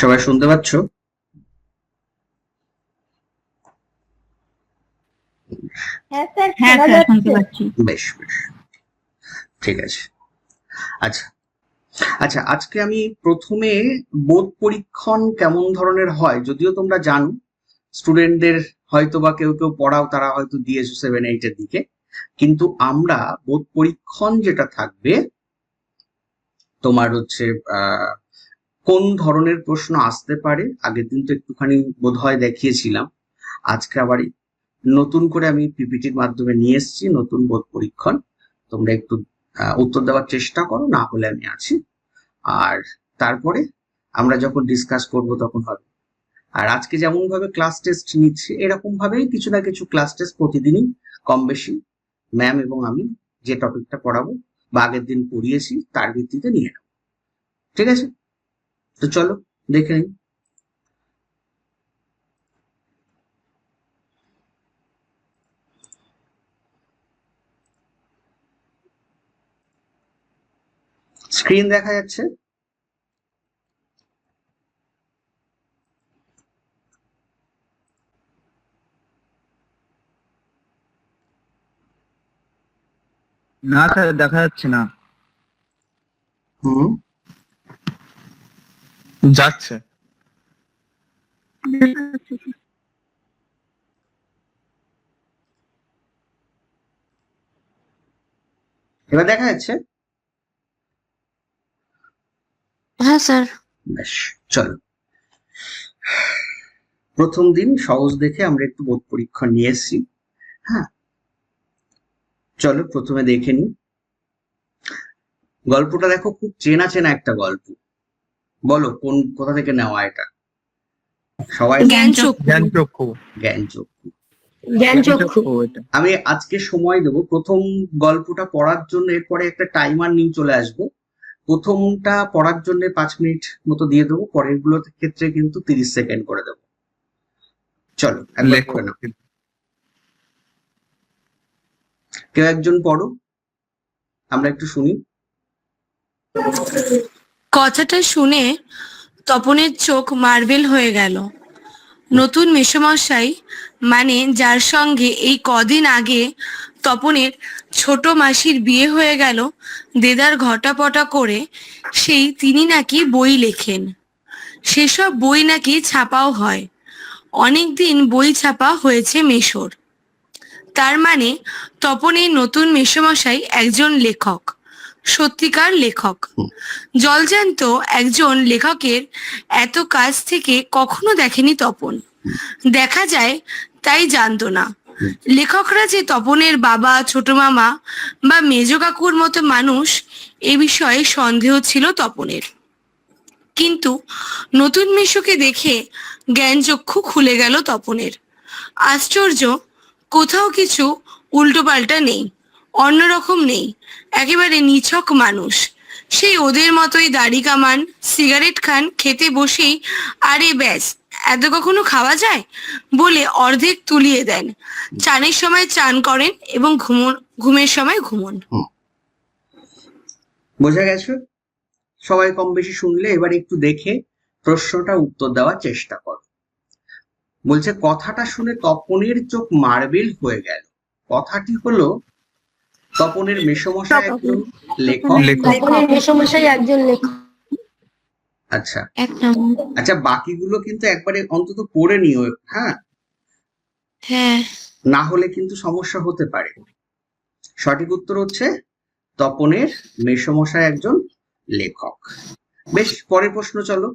সবাই শুনতে পাচ্ছ? হ্যাঁ স্যার হ্যাঁ শোনা স্যার শুনতে বেশ বেশ। ঠিক আছে। আচ্ছা আচ্ছা আজকে আমি প্রথমে বোধ পরীক্ষণ কেমন ধরনের হয় যদিও তোমরা জানো স্টুডেন্টদের হয়তো বা কেউ কেউ পড়াও তারা হয়তো দিয়েছ সেভেন এইটের দিকে। কিন্তু আমরা বোধ পরীক্ষণ যেটা থাকবে তোমার হচ্ছে আহ, কোন ধরনের প্রশ্ন আসতে পারে? আগের দিন তো একটুখানি বোধহয় দেখিয়েছিলাম। আজকে আবার নতুন করে আমি পিপিটির মাধ্যমে নিয়ে এসেছি, নতুন বোধ পরীক্ষণ। তোমরা একটু উত্তর দেওয়ার চেষ্টা করো, না হলে আমি আছি। আর তারপরে আমরা যখন ডিসকাস করব তখন হবে। আর আজকে যেমন ভাবে ক্লাস টেস্ট নিচ্ছে এরকম ভাবেই কিছু না কিছু ক্লাস টেস্ট প্রতিদিনই কম বেশি ম্যাম এবং আমি যে টপিকটা পড়াবো বা আগের দিন পড়িয়েছি, তার ভিত্তিতে নিয়ে নেব। ঠিক আছে? তো চলো দেখে নিই। স্ক্রিন দেখা যাচ্ছে। না স্যার দেখা যাচ্ছে না। হুম। যাচ্ছে। এবার দেখা যাচ্ছে? হ্যাঁ স্যার। বেশ চলো। প্রথম দিন সহজ দেখে আমরা একটু বোধ পরীক্ষা নিয়ে এসেছি। হ্যাঁ। চলো প্রথমে দেখে নিই। গল্পটা দেখো খুব চেনা চেনা একটা গল্প। বলো কোন কোথা থেকে নেওয়া এটা? সবাই জ্ঞানচক্ষু আমি আজকে সময় দেব। প্রথম গল্পটা পড়ার জন্য এরপরে একটা টাইমার নিয়ে চলে আসব। প্রথমটা পড়ার জন্য পাঁচ মিনিট মতো দিয়ে দেবো। পরেরগুলোর ক্ষেত্রে কিন্তু তিরিশ সেকেন্ড করে দেবো। চলো নাও। কেউ একজন পড়ো। আমরা একটু শুনি। কথাটা শুনে তপনের চোখ মার্বেল হয়ে গেল। নতুন মেসমশাই মানে যার সঙ্গে এই কদিন আগে তপনের ছোট মাসির বিয়ে হয়ে গেল, দেদার ঘটাপটা করে সেই তিনি নাকি বই লেখেন। সেসব বই নাকি ছাপাও হয়। অনেকদিন বই ছাপা হয়েছে মেশোর। তার মানে তপনের নতুন মেসমশাই একজন লেখক। সত্যিকার লেখক। জলজান্ত একজন লেখকের এত কাজ থেকে কখনো দেখেনি তপন। দেখা যায় তাই জানতো না। লেখকরা যে তপনের বাবা ছোট মামা বা মেজ কাকুর মতো মানুষ এ বিষয়ে সন্দেহ ছিল তপনের। কিন্তু নতুন মিশুকে দেখে জ্ঞানচক্ষু খুলে গেল তপনের। আশ্চর্য কোথাও কিছু উল্টোপাল্টা নেই। অন্যরকম নেই। একেবারে নিছক মানুষ। সেই ওদের মতোই দাড়ি কামান সিগারেট খান খেতে বসেই আরে ব্যাস এত কখনো খাওয়া যায়? বলে অর্ধেক তুলিয়ে দেন। চানের সময় চান করেন এবং ঘুমন ঘুমের সময় ঘুমন। বোঝা গেছে? সবাই কম বেশি শুনলে এবার একটু দেখে প্রশ্নটা উত্তর দেওয়ার চেষ্টা করো। বলছে কথাটা শুনে তপনের চোখ মার্বেল হয়ে গেল। কথাটি হলো তপনের মেসমশাই একজন লেখক? তপনের মেসমশাই একজন লেখক। আচ্ছা। আচ্ছা বাকিগুলো কিন্তু একবারে অন্তত পড়ে নিও হ্যাঁ? হ্যাঁ। না হলে কিন্তু সমস্যা হতে পারে। সঠিক উত্তর হচ্ছে তপনের মেসমশাই একজন লেখক। বেশ পরের প্রশ্ন চলো।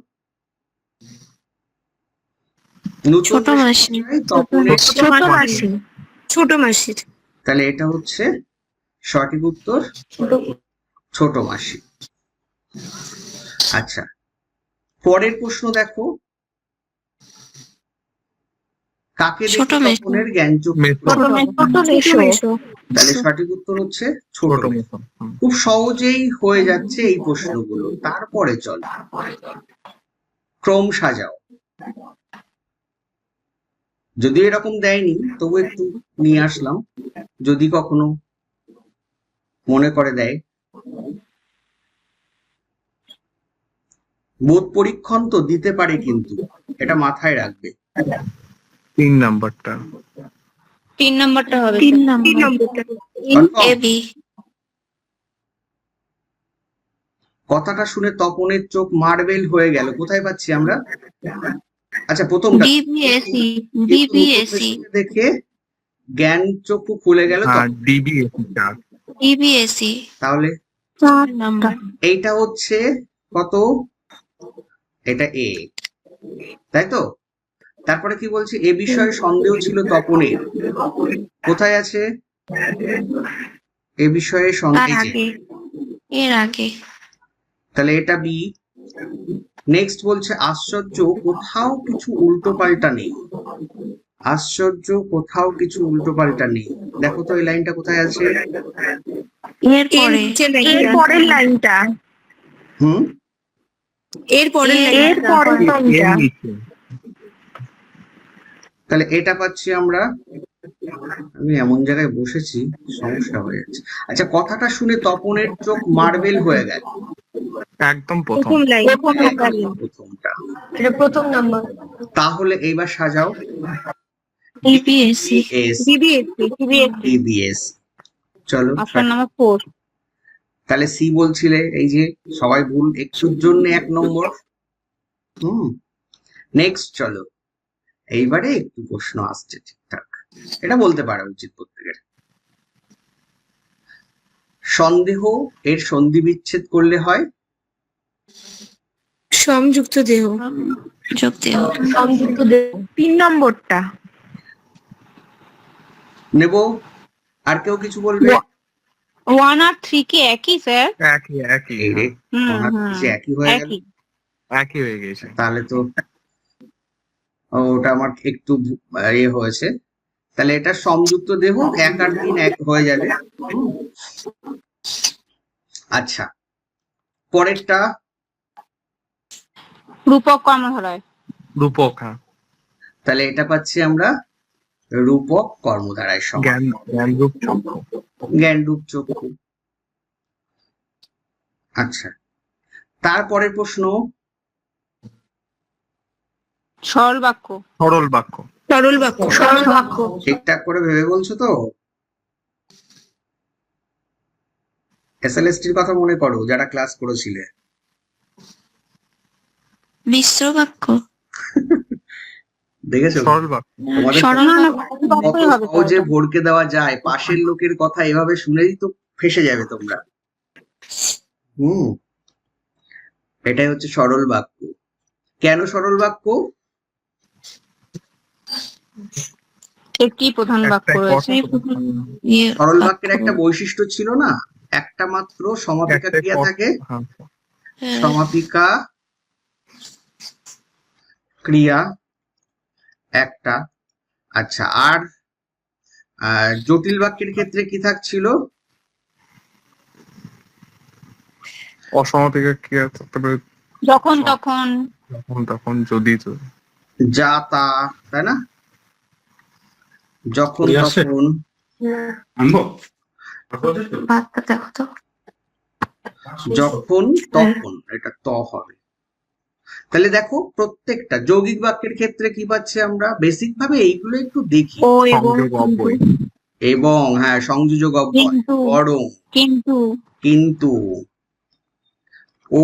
ছোট মাসি। তপনের ছোট মাসি। ছোট মাসির তাহলে এটা হচ্ছে সঠিক উত্তর? ছোট। ছোট মাসি। আচ্ছা পরের প্রশ্ন দেখো। কাকে ছোট দেখে জ্ঞান তাহলে সঠিক উত্তর হচ্ছে ছোট। খুব সহজেই হয়ে যাচ্ছে এই প্রশ্নগুলো। তারপরে চল। ক্রম সাজাও। যদি এরকম দেয়নি তবু একটু নিয়ে আসলাম। যদি কখনো মনে করে দেয়। বোধ পরীক্ষণ তো দিতে পারে কিন্তু এটা মাথায় রাখবে। তিন নাম্বারটা। তিন নাম্বারটা হবে। তিন sir. Number Confirm? A B. কথাটা শুনে তপনের চোখ মার্বেল হয়ে গেল। কোথায় পাচ্ছি আমরা? আচ্ছা প্রথমটা। ডিবিএসি ডিবিএসি দেখে জ্ঞান চক্ষু খুলে গেল। হ্যাঁ ডিবিএসি চার ডিবিএসি তাহলে চার নাম্বার। এইটা হচ্ছে কত? এটা এ তাই তো? তারপরে কি বলছে? এ বিষয়ে সন্দেহ ছিল তপনের। কোথায় আছে? এ বিষয়ে সন্দেহ এর আগে। তাহলে এটা বি নেক্সট বলছে আশ্চর্য কোথাও কিছু উল্টো পাল্টা নেই। আশ্চর্য কোথাও কিছু উল্টো পাল্টা নেই। দেখো তো এই লাইনটা কোথায় আছে? এর পরের লাইনটা। হুম? এর পরের তাহলে এটা পাচ্ছি আমরা। আমি এমন জায়গায় বসেছি সমস্যা হয়ে যাচ্ছে। আচ্ছা কথাটা শুনে তপনের চোখ মার্বেল হয়ে গেল। একদম প্রথম। প্রথম প্রথমটা। প্রথম নাম্বার। তাহলে এইবার সাজাও। চলো অপশন নাম্বার তাহলে সি বলছিলে এই যে সবাই ভুল একটুর জন্য এক নম্বর। হুম নেক্সট চলো। এইবারে একটু প্রশ্ন আসছে ঠিকঠাক। এটা বলতে পারা উচিত প্রত্যেকের। সন্দেহ এর সন্ধি বিচ্ছেদ করলে হয়? সংযুক্ত দেহ। যুক্তি সংযুক্ত দেহ। তিন নম্বরটা। নেব? আর কেউ কিছু বলবে? ওয়ান আর থ্রি কি একই স্যার একই একই এই রে হুম ওনার হুম। যে একই হয়ে গেল? একই। হয়ে গেছে তাহলে তো ওটা আমার একটু ইয়ে হয়েছে। তাহলে এটা সংযুক্ত দেহ এক আর তিন এক হয়ে যাবে আচ্ছা পরেরটা? রূপক কর্মধারয়। রূপক হ্যাঁ। তাহলে এটা পাচ্ছি আমরা রূপক কর্মধারায় জ্ঞান জ্ঞান চক্ষু। জ্ঞানরূপ চক্ষু। আচ্ছা। তারপরের প্রশ্ন? সরল বাক্য। সরল বাক্য। সরল বাক্য। সরল বাক্য। ঠিকঠাক করে ভেবে বলছো তো? এসএলএসটির কথা মনে করো যারা ক্লাস করেছিলে। মিশ্র বাক্য। দেখেছ? সহজে ভরকে দেওয়া যায় পাশের লোকের কথা এভাবে শুনেই তো ফেসে যাবে তোমরা। হুম। এটাই হচ্ছে সরল বাক্য। কেন সরল বাক্য? একটি প্রধান বাক্য রয়েছে? ইয়ে সরল বাক্যের একটা বৈশিষ্ট্য ছিল না? একটা মাত্র সমাপিকা ক্রিয়া থাকে? হ্যাঁ। হ্যাঁ, সমাপিকা ক্রিয়া একটা। আচ্ছা আর আহ, জটিল বাক্যের ক্ষেত্রে কি থাকছিল? অসমাপিকা ক্রিয়া তারপরে যখন তখন। যখন তখন যদি তো যা তা তাই না? যখন। তখন। আনব? যখন তখন এটা ত হবে। তাহলে দেখো প্রত্যেকটা যৌগিক বাক্যের ক্ষেত্রে কি পাচ্ছি আমরা? বেসিক ভাবে এইগুলো একটু দেখি। এবং হ্যাঁ সংযোজক অব্যয়। বরং কিন্তু। কিন্তু ও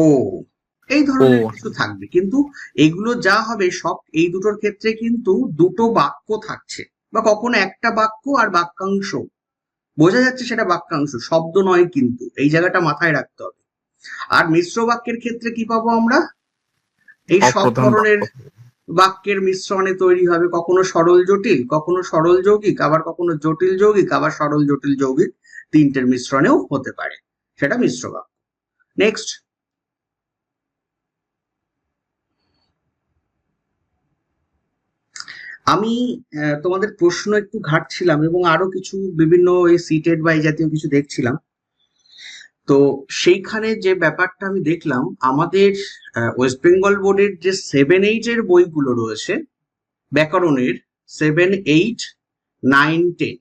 এই ধরনের কিছু থাকবে। কিন্তু এগুলো যা হবে সব এই দুটোর ক্ষেত্রে কিন্তু দুটো বাক্য থাকছে। বা কখনো একটা বাক্য আর বাক্যাংশ। বোঝা যাচ্ছে সেটা বাক্যাংশ শব্দ নয় কিন্তু। এই জায়গাটা মাথায় রাখতে হবে। আর মিশ্র বাক্যের ক্ষেত্রে কি পাবো আমরা? এই সব ধরনের বাক্যের মিশ্রণে তৈরি হবে কখনো সরল জটিল কখনো সরল যৌগিক আবার কখনো জটিল যৌগিক আবার সরল জটিল যৌগিক তিনটের মিশ্রণেও হতে পারে। সেটা মিশ্র বাক্য। নেক্সট আমি আহ, তোমাদের প্রশ্ন একটু ঘাটছিলাম এবং আরও কিছু বিভিন্ন এই সিটেড বা এই জাতীয় কিছু দেখছিলাম। তো সেইখানে যে ব্যাপারটা আমি দেখলাম, আমাদের ওয়েস্ট বেঙ্গল বোর্ডের যে সেভেন এইট এর বইগুলো রয়েছে, ব্যাকরণের সেভেন এইট নাইন টেন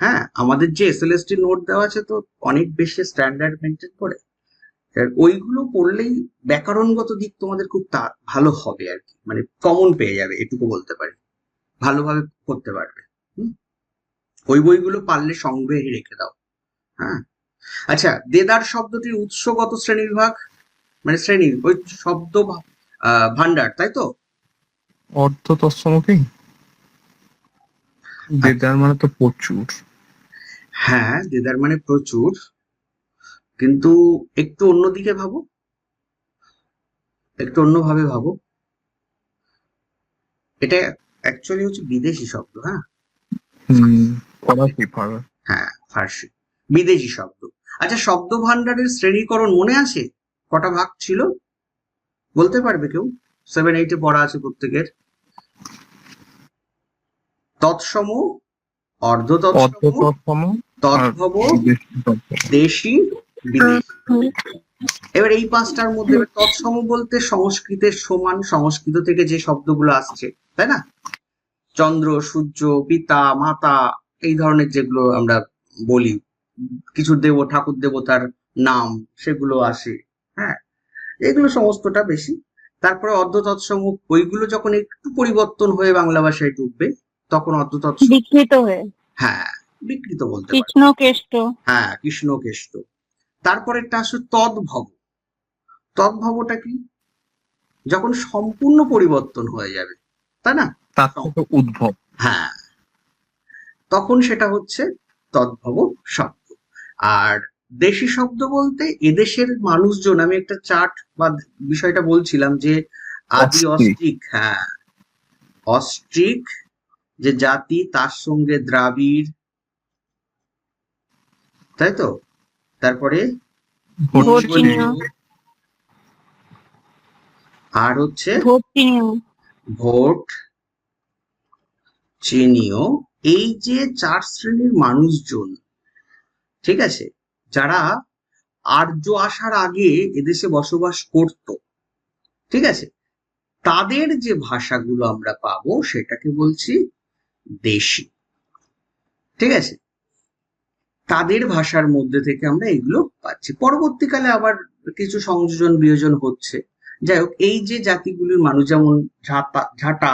হ্যাঁ আমাদের যে এসএলএসটি নোট দেওয়া আছে তো অনেক বেশি স্ট্যান্ডার্ড মেনটেন করে। ওইগুলো পড়লেই ব্যাকরণগত দিক তোমাদের খুব ভালো হবে আর কি মানে কমন পেয়ে যাবে, এটুকু বলতে পারি। ভালোভাবে করতে পারবে? ওই বইগুলো পারলে সংগ্রহে রেখে দাও হ্যাঁ? আচ্ছা দেদার শব্দটির উৎসগত শ্রেণি বিভাগ মানে শ্রেণি ওই শব্দ ভান্ডার তাই তো? অর্থ তৎসম কি দেদার মানে তো প্রচুর। হ্যাঁ দেদার মানে প্রচুর। কিন্তু একটু অন্যদিকে ভাবো। একটু অন্যভাবে ভাবো। এটা অ্যাকচুয়ালি হচ্ছে বিদেশি শব্দ হ্যাঁ? হ্যাঁ ফার্সি। বিদেশি শব্দ। আচ্ছা শব্দ ভান্ডারের শ্রেণীকরণ মনে আছে? কটা ভাগ ছিল? বলতে পারবে কেউ? সেভেন এইটে পড়া আছে প্রত্যেকের। তৎসম অর্ধ তৎসম তদ্ভব দেশি বিদেশি। এবার এই পাঁচটার মধ্যে তৎসম বলতে সংস্কৃতের সমান সংস্কৃত থেকে যে শব্দগুলো আসছে তাই না? চন্দ্র সূর্য পিতা মাতা এই ধরনের যেগুলো আমরা বলি। কিছু দেব ঠাকুর দেবতার নাম সেগুলো আসে হ্যাঁ? এগুলো সমস্তটা বেশি। তারপরে অর্ধ তৎসম ওইগুলো যখন একটু পরিবর্তন হয়ে বাংলা ভাষায় ঢুকবে তখন অর্ধ বিকৃত হয়ে? হ্যাঁ বিকৃত বলতে কৃষ্ণ কেষ্ট। হ্যাঁ কৃষ্ণ কেষ্ট। তারপরেরটা আসলে তদ্ভব। তদ্ভবটা কি? যখন সম্পূর্ণ পরিবর্তন হয়ে যাবে তাই না? তার উদ্ভব। হ্যাঁ। তখন সেটা হচ্ছে তদ্ভব শব্দ। আর দেশি শব্দ বলতে এদেশের মানুষজন আমি একটা চার্ট বা বিষয়টা বলছিলাম যে আদি অস্ট্রিক। অস্ট্রিক হ্যাঁ। অস্ট্রিক যে জাতি তার সঙ্গে দ্রাবিড় তাই তো? তারপরে আর হচ্ছে ভোট চিনীয় এই যে চার শ্রেণির মানুষজন ঠিক আছে? যারা আর্য আসার আগে এদেশে বসবাস করত, ঠিক আছে? তাদের যে ভাষাগুলো আমরা পাবো সেটাকে বলছি দেশি, ঠিক আছে? তাদের ভাষার মধ্যে থেকে আমরা এগুলো পাচ্ছি। পরবর্তীকালে আবার কিছু সংযোজন, বিয়োজন হচ্ছে। যাই হোক, এই যে জাতিগুলির মানুষ যেমন ঝাঁটা ঝাঁটা,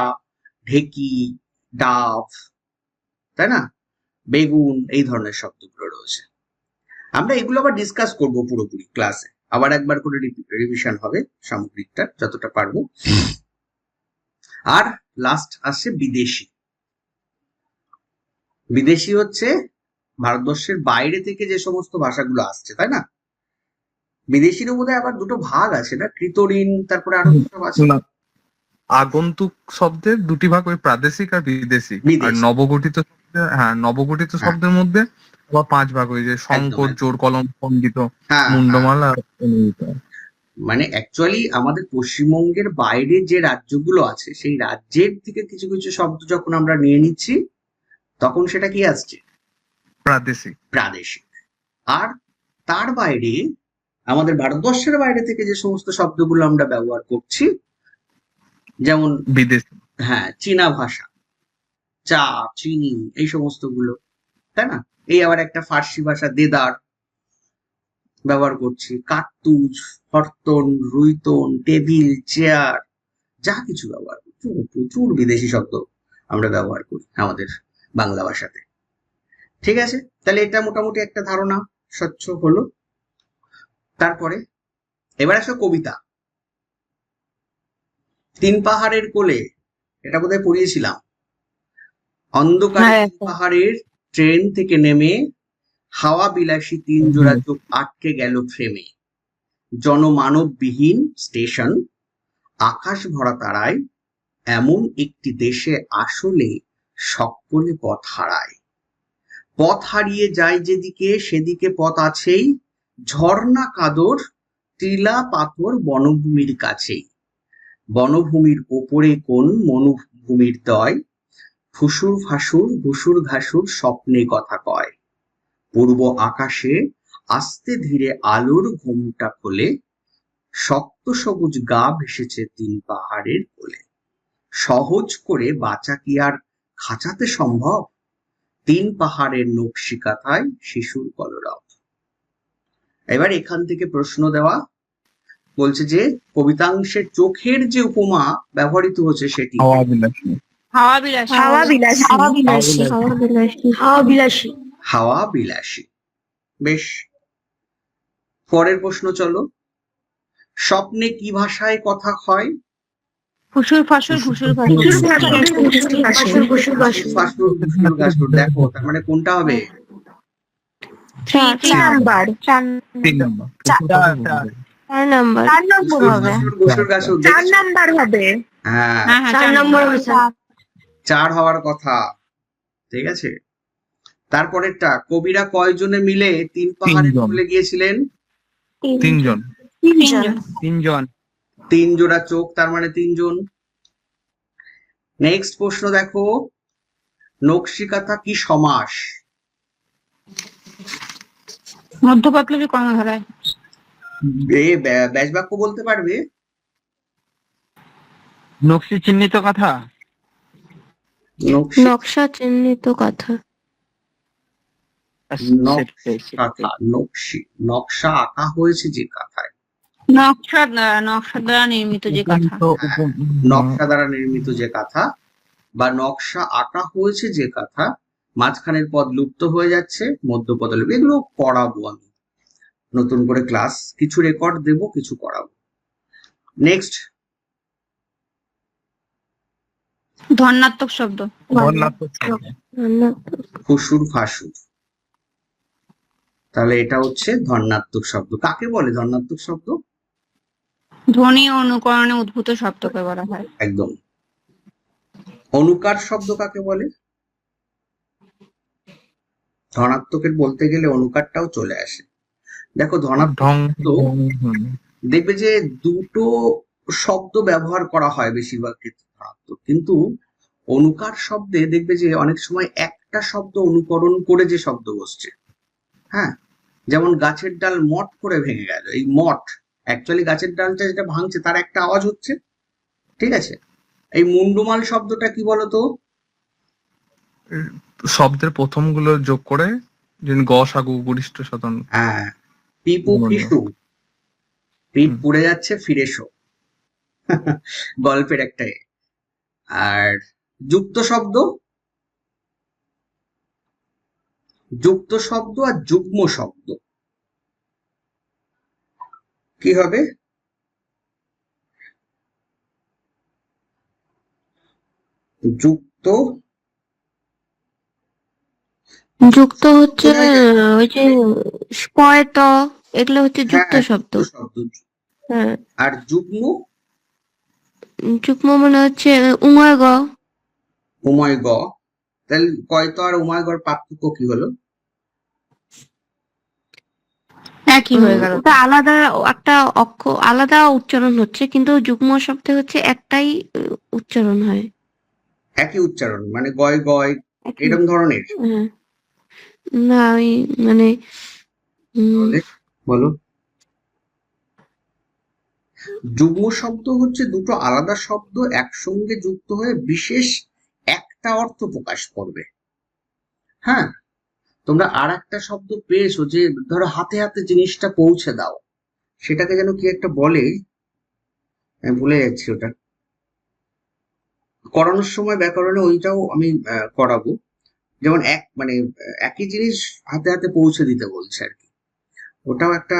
ঢেকি, ডাফ, তাই না? বেগুন, এই ধরনের শব্দগুলো রয়েছে। আমরা এগুলো আবার ডিসকাস করব পুরোপুরি ক্লাসে আবার একবার করে রিভিশন হবে সামগ্রিকটা যতটা পারব। আর লাস্ট আসছে বিদেশি। বিদেশি হচ্ছে ভারতবর্ষের বাইরে থেকে যে সমস্ত ভাষাগুলো আসছে তাই না? বিদেশিরও বোধহয় আবার দুটো ভাগ আছে না? কৃতঋণ তারপরে আরও সব আছে। না আগন্তুক শব্দের দুটি ভাগ ওই প্রাদেশিক আর বিদেশি। আর নবগঠিত হ্যাঁ নবগঠিত হ্যাঁ। শব্দের মধ্যে আবার পাঁচ ভাগ হয়ে যায়। শঙ্কর জোর কলম খণ্ডিত হ্যাঁ হ্যাঁ। মুন্ডমালা আর মানে অ্যাকচুয়ালি আমাদের পশ্চিমবঙ্গের বাইরে যে রাজ্যগুলো আছে সেই রাজ্যের থেকে কিছু কিছু শব্দ যখন আমরা নিয়ে নিচ্ছি তখন সেটা কি আসছে? প্রাদেশিক। প্রাদেশিক। আর তার বাইরে আমাদের ভারতবর্ষের বাইরে থেকে যে সমস্ত শব্দগুলো আমরা ব্যবহার করছি যেমন বিদেশি। হ্যাঁ চীনা ভাষা চা চিনি এই সমস্তগুলো তাই না? এই আবার একটা ফার্সি ভাষা দেদার ব্যবহার করছি। কার্তুজ হরতন রুইতন টেবিল চেয়ার যা কিছু ব্যবহার করছি প্রচুর বিদেশি শব্দ আমরা ব্যবহার করি আমাদের বাংলা ভাষাতে। ঠিক আছে? তাহলে এটা মোটামুটি একটা ধারণা স্বচ্ছ হলো। তারপরে এবার আসো কবিতা। তিন পাহাড়ের কোলে এটা বোধহয় পড়িয়েছিলাম। অন্ধকার হ্যাঁ, তিন পাহাড়ের ট্রেন থেকে নেমে হাওয়া বিলাসী তিন জোড়া চোখ আটকে গেল ফ্রেমে। জনমানববিহীন স্টেশন আকাশ ভরা তারায় এমন একটি দেশে আসলে সকলে পথ হারায়। পথ হারিয়ে যায় যেদিকে সেদিকে পথ আছেই ঝর্ণা কাদর টিলা পাথর বনভূমির কাছেই। বনভূমির ওপরে কোন মনুভূমির দয় ফুসুর ফাসুর ঘুসুর ঘাসুর স্বপ্নে কথা কয়। পূর্ব আকাশে আস্তে ধীরে আলোর ঘুমটা খোলে, শক্ত সবুজ গা ভেসেছে তিন পাহাড়ের কোলে। সহজ করে বাঁচা কি আর খাঁচাতে সম্ভব? তিন পাহাড়ের নকশি কাঁথায় শিশুর কলরব। এবার এখান থেকে প্রশ্ন দেওয়া। বলছে যে, কবিতাংশের চোখের যে উপমা ব্যবহৃত হচ্ছে সেটি হাওয়া বিলাসী হাওয়া বিলাসী হাওয়া বিলাসী হাওয়া বিলাসী হাওয়া বিলাসী হাওয়া বিলাসী বেশ। পরের প্রশ্ন চলো। স্বপ্নে কি ভাষায় কথা হয়? ফুসুর ফাসুর ফুসুর ফাসুর। দেখো তার মানে কোনটা হবে? চার নাম্বার। নম্বর। চার- চার নাম্বার। হবে। ফুসফুস, গুসুর, গাসুর। চার দেখেছ? নাম্বার হবে। হ্যাঁ। হ্যাঁ হ্যাঁ চার হওয়ার কথা। ঠিক আছে? তারপরেরটা কবিরা কয়জনে মিলে তিন পাহাড়ে। তুলে গিয়েছিলেন? তিনজন। তিনজন। তিনজন। তিন জোড়া চোখ তার মানে তিনজন। নেক্সট প্রশ্ন দেখো। নকশিকাথা কি সমাস? মধ্যপত্লবী কর্ণধারায়? এ ব্যা- ব্যাস বাক্য বলতে পারবে? নকশি চিহ্নিত কথা? নকশি। চিহ্নিত কথা। কাঁথা নকশি আঁকা হয়েছে যে কাঁথায়? নকশা নকশা দ্বারা নির্মিত যে কথা। নকশা দ্বারা নির্মিত যে কাঁথা বা নকশা আঁকা হয়েছে যে কাঁথা মাঝখানের পদ লুপ্ত হয়ে যাচ্ছে মধ্যপদ লিপি এগুলো পড়াবো আমি। নতুন করে ক্লাস কিছু রেকর্ড দেব কিছু করাবো। নেক্সট ধর্নাত্মক শব্দ। শব্দ। ফুসুর ফাসুর। তাহলে এটা হচ্ছে ধর্নাত্মক শব্দ। কাকে বলে ধর্নাত্মক শব্দ? ধ্বনি অনুকরণে উদ্ভূত শব্দকে বলা হয়। একদম। অনুকার শব্দ কাকে বলে? ধনাত্মকের বলতে গেলে অনুকারটাও চলে আসে। দেখো ধনাত্মক। দেখবে যে দুটো শব্দ ব্যবহার করা হয় বেশিরভাগ ক্ষেত্রে। ধনাত্মক কিন্তু অনুকার শব্দে দেখবে যে অনেক সময় একটা শব্দ অনুকরণ করে যে শব্দ বসছে। হ্যাঁ? যেমন গাছের ডাল মট করে ভেঙে গেল। এই মট অ্যাকচুয়ালি গাছের ডালটা যেটা ভাঙছে তার একটা আওয়াজ হচ্ছে। ঠিক আছে? এই মুন্ডুমাল শব্দটা কি বলতো? শব্দের প্রথমগুলো যোগ করে যিনি গ সাগু গরিষ্ঠ সাধন। হ্যাঁ। পিপু। পিসু। পিপ। পুড়ে যাচ্ছে ফিরে এসো। গল্পের একটা। আর যুক্ত শব্দ? যুক্ত শব্দ আর যুগ্ম শব্দ। কি হবে? যুক্ত যুক্ত হচ্ছে ওই যে স্পয়ত এগুলো হচ্ছে যুক্ত হ্যাঁ, শব্দ। শব্দ। হ্যাঁ। আর যুগ্ম? যুগ্ম মানে হচ্ছে উময় গ। উময় গ। তাহলে কয়তো আর উময় গর পার্থক্য কি হলো? একই হয়ে গেল। ওটা আলাদা একটা অক্ষ আলাদা উচ্চারণ হচ্ছে কিন্তু যুগ্ম শব্দে হচ্ছে একটাই উচ্চারণ হয়। একই উচ্চারণ মানে গয় গয় এরকম ধরনের? হ্যাঁ। না মানে বলো। যুগ্ম শব্দ হচ্ছে দুটো আলাদা শব্দ একসঙ্গে যুক্ত হয়ে বিশেষ একটা অর্থ প্রকাশ করবে। হ্যাঁ? তোমরা আর একটা শব্দ পেয়েছ যে ধরো হাতে হাতে জিনিসটা পৌঁছে দাও। সেটাকে যেন কি একটা বলে? আমি ভুলে যাচ্ছি ওটা। করানোর সময় ব্যাকরণে ওইটাও আমি করাবো। যেমন এক মানে একই জিনিস হাতে হাতে পৌঁছে দিতে বলছে আর কি। ওটাও একটা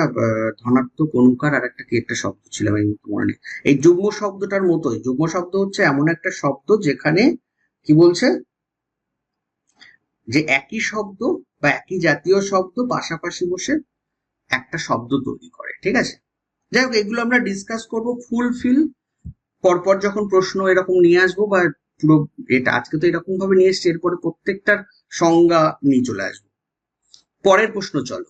ধনাত্মক অনুকার আর একটা কি একটা শব্দ ছিল আমি মনে নেই। এই যুগ্ম শব্দটার মতোই। যুগ্ম শব্দ হচ্ছে এমন একটা শব্দ যেখানে কি বলছে? যে একই শব্দ বা একই জাতীয় শব্দ পাশাপাশি বসে একটা শব্দ তৈরি করে, ঠিক আছে? যাই হোক, এগুলো আমরা ডিসকাস করব ফুল ফিল পরপর যখন প্রশ্ন এরকম নিয়ে আসব বা পুরো এটা আজকে তো এরকম ভাবে নিয়ে এসছি, এরপরে প্রত্যেকটার সংজ্ঞা নিয়ে চলে আসব। পরের প্রশ্ন চলো।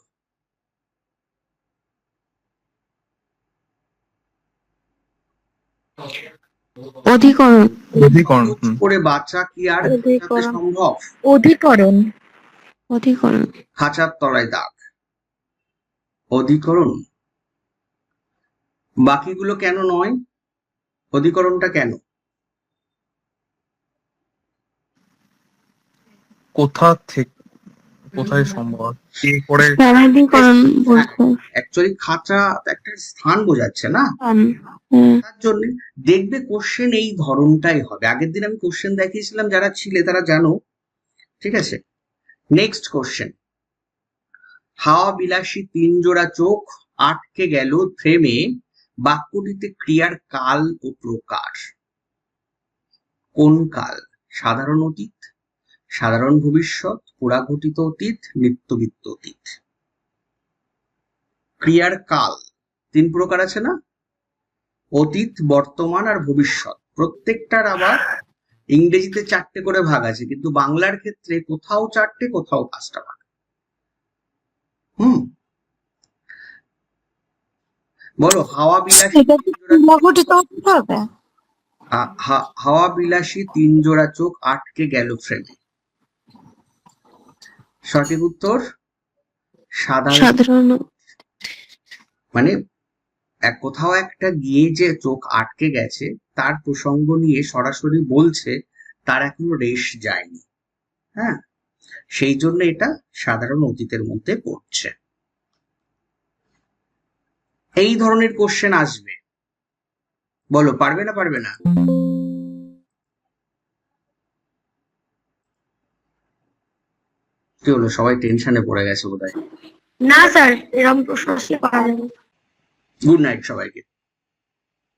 অধিকরণ। অধিকরণ। করে বাঁচা কি আর সম্ভব? অধিকরণ। অধিকরণ। খাঁচার তলায় দাগ। অধিকরণ। বাকিগুলো কেন নয়? অধিকরণটা কেন? কোথা থেকে কোথায় সম্ভব? এ করে অ্যাকচুয়ালি খাঁচা একটা স্থান বোঝাচ্ছে না? তার জন্য দেখবে কোশ্চেন এই ধরনটাই হবে। আগের দিন আমি কোশ্চেন দেখিয়েছিলাম যারা ছিলে তারা জানো। ঠিক আছে? নেক্সট কোশ্চেন হাওয়া বিলাসী তিন জোড়া চোখ আটকে গেল ফ্রেমে বাক্যটিতে ক্রিয়ার কাল ও প্রকার। কোন কাল? সাধারণ অতীত? সাধারণ ভবিষ্যৎ পুরাঘটিত অতীত নিত্যবিত্ত অতীত। ক্রিয়ার কাল তিন প্রকার আছে না? অতীত বর্তমান আর ভবিষ্যৎ। প্রত্যেকটার আবার ইংরেজিতে চারটে করে ভাগ আছে কিন্তু বাংলার ক্ষেত্রে কোথাও চারটে কোথাও পাঁচটা ভাগ। হুম? বলো হাওয়া বিলাসী হাওয়া বিলাসী তিন জোড়া চোখ আটকে গেল ফ্রেমে। সঠিক উত্তর সাধারণ মানে এক কোথাও একটা গিয়ে যে চোখ আটকে গেছে তার প্রসঙ্গ নিয়ে সরাসরি বলছে তার এখনও রেশ যায়নি। হ্যাঁ? সেই জন্য এটা সাধারণ অতীতের মধ্যে পড়ছে। এই ধরনের কোশ্চেন আসবে। বলো পারবে না পারবে না? কি হলো? সবাই টেনশনে পড়ে গেছে বোধহয়। না স্যার এরকম প্রশ্ন আসলে করা যাবে গুড নাইট সবাইকে।